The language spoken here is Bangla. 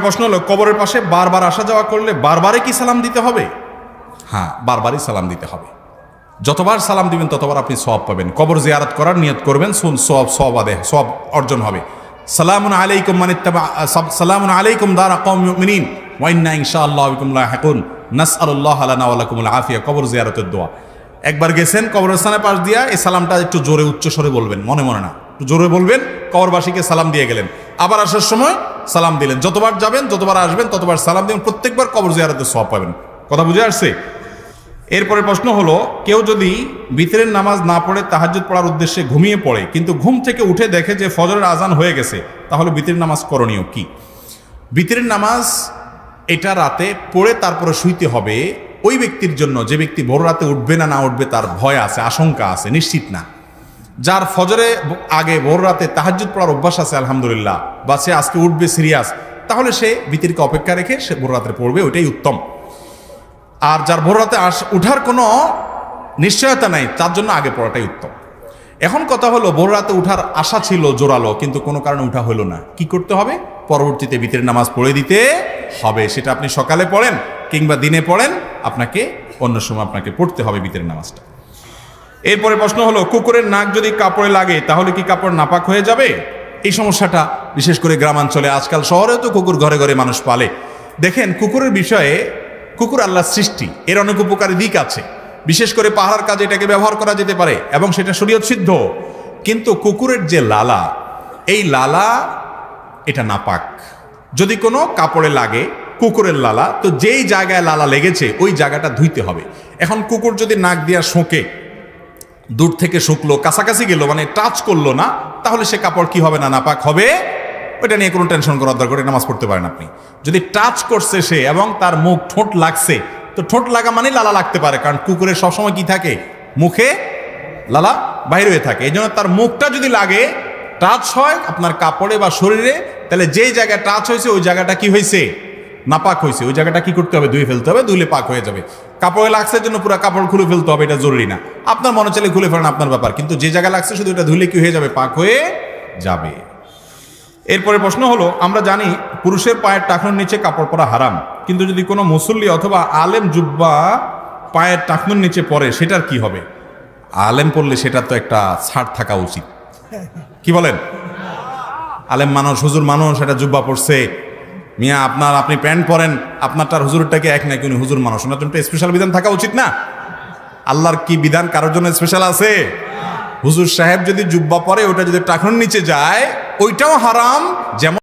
প্রশ্ন হলো, কবরের পাশে বারবার আসা যাওয়া করলে বারবারই কি সালাম দিতে হবে? হ্যাঁ বারবারই সালাম দিতে হবে। যতবার সালাম দিবেন, ততবার আপনি সব পাবেন। কবর জিয়ারত করার নিয়ত করবেন, শুন সব সব আদে সব অর্জন হবে। সালামুন আলাইকুম মানে সালামুন আলাইকুম দারা কম ওয়াইন্না ইনশাআল্লাহ বিকুম লাহিকুন নাসআলুল্লাহ লানা ওয়া লাকুমুল আফিয়া, কবর জিয়ারতের দোয়া। একবার গেছেন কবরস্থানের পাশ দিয়া, এই সালামটা একটু জোরে উচ্চ স্বরে বলবেন, মনে মনে না। একটু জোরে বলবেন, কবরবাসীকে সালাম দিয়ে গেলেন। আবার আসার সময় সালাম দিলেন। যতবার যাবেন, যতবার আসবেন, ততবার সালাম দিবেন প্রত্যেকবার কবর জিয়ারতের সব পাবেন। কথা বুঝে আসছে? এরপরে প্রশ্ন হলো, কেউ যদি বিতরের নামাজ না পড়ে তাহাজ্জুদ পড়ার উদ্দেশ্যে ঘুমিয়ে পড়ে, কিন্তু ঘুম থেকে উঠে দেখে যে ফজরের আজান হয়ে গেছে, তাহলে বিতরের নামাজ করণীয় কি? বিতরের নামাজ এটা রাতে পড়ে তারপরে শুইতে হবে, ওই ব্যক্তির জন্য যে ব্যক্তি ভোর রাতে উঠবে না না উঠবে তার ভয় আছে, আশঙ্কা আছে, নিশ্চিত না। যার ফজরে আগে ভোর রাতে তাহাজ্জুদ পড়ার অভ্যাস আছে, আলহামদুলিল্লাহ, বা সে আজকে উঠবে সিরিয়াস, তাহলে সে বিতিরকে অপেক্ষা রেখে সে ভোর রাতে পড়বে, ওইটাই উত্তম। আর যার ভোর রাতে আস, উঠার কোনো নিশ্চয়তা নাই, তার জন্য আগে পড়াটাই উত্তম। এখন কথা হলো, ভোর রাতে উঠার আশা ছিল জোরালো, কিন্তু কোনো কারণে উঠা হলো না। কি করতে হবে? পরবর্তীতে ভিতরের নামাজ পড়ে দিতে হবে। সেটা আপনি সকালে পড়েন কিংবা দিনে পড়েন, আপনাকে অন্য সময় আপনাকে পড়তে হবে ভিতরের নামাজটা। এরপরে প্রশ্ন হলো, কুকুরের নাক যদি কাপড়ে লাগে, তাহলে কি কাপড় নাপাক হয়ে যাবে? এই সমস্যাটা বিশেষ করে গ্রামাঞ্চলে, আজকাল শহরেও তো কুকুর ঘরে ঘরে মানুষ পালে। দেখেন, কুকুরের বিষয়ে কুকুর আল্লাহ সৃষ্টি, এর অনেক উপকারী দিক আছে। বিশেষ করে পাহাড়ার কাজে এটাকে ব্যবহার করা যেতে পারে, এবং সেটা শরীয়ত সিদ্ধ। কিন্তু কুকুরের যে লালা, এই লালা এটা নাপাক। যদি কোনো কাপড়ে লাগে, কুকুরের লালা, তো যেই জায়গায় লালা লেগেছে, ওই জায়গাটা ধুইতে হবে। এখন কুকুর যদি নাক দিয়া শোকে দূর থেকে শুকলো কাছাকাছি গেল মানে টাচ করল না তাহলে সে কাপড় কি হবে না নাপাক হবে? ওইটা নিয়ে কোনো টেনশন করার দরকার নেই, নামাজ পড়তে পারেন আপনি। যদি টাচ করছে সে এবং তার মুখ ঠোঁট লাগছে তো ঠোঁট লাগা মানে লালা লাগতে পারে কারণ কুকুরের সবসময় কি থাকে? মুখে লালা বাইরে হয়ে থাকে। এই জন্য তার মুখটা যদি লাগে টাচ হয় আপনার কাপড়ে বা শরীরে তাহলে যেই জায়গায় টাচ হয়েছে ওই জায়গাটা কি হয়েছে? নাপাক হয়েছে। ওই জায়গাটা কি করতে হবে? ধুয়ে ফেলতে হবে ধুলে পাক হয়ে যাবে। কাপড়ে লাগছে জন্য পুরো কাপড় খুলে ফেলতে হবে, এটা জরুরি না। আপনার মনে চলে খুলে ফেলেন আপনার ব্যাপার, কিন্তু যে জায়গায় লাগছে শুধু এটা ধুলে কি হয়ে যাবে? পাক হয়ে যাবে। এরপরে প্রশ্ন হলো, আমরা জানি পুরুষের পায়ের টাকনুর নিচে কাপড় পরা হারাম, কিন্তু যদি কোনো মুসল্লি অথবা আলেম জুব্বা পায়ের টাকনুর নিচে পরে সেটার কি হবে? আলেম পড়লে সেটার তো একটা ছাড় থাকা উচিত। কি বলেন? আলেম মানুষ, হুজুর মানুষ এটা জুব্বা পড়ছে মিয়া, আপনার আপনি প্যান্ট পরেন আপনার আপনারটার হুজুরটাকে এক নাকি উনি হুজুর মানুষ। ওনার জন্য স্পেশাল বিধান থাকা উচিত না? আল্লাহর কি বিধান কারোর জন্য স্পেশাল আছে? হুজুর সাহেব যদি জুব্বা পরে, ওটা যদি টাকুর নিচে যায়, ওইটাও হারাম, যেমন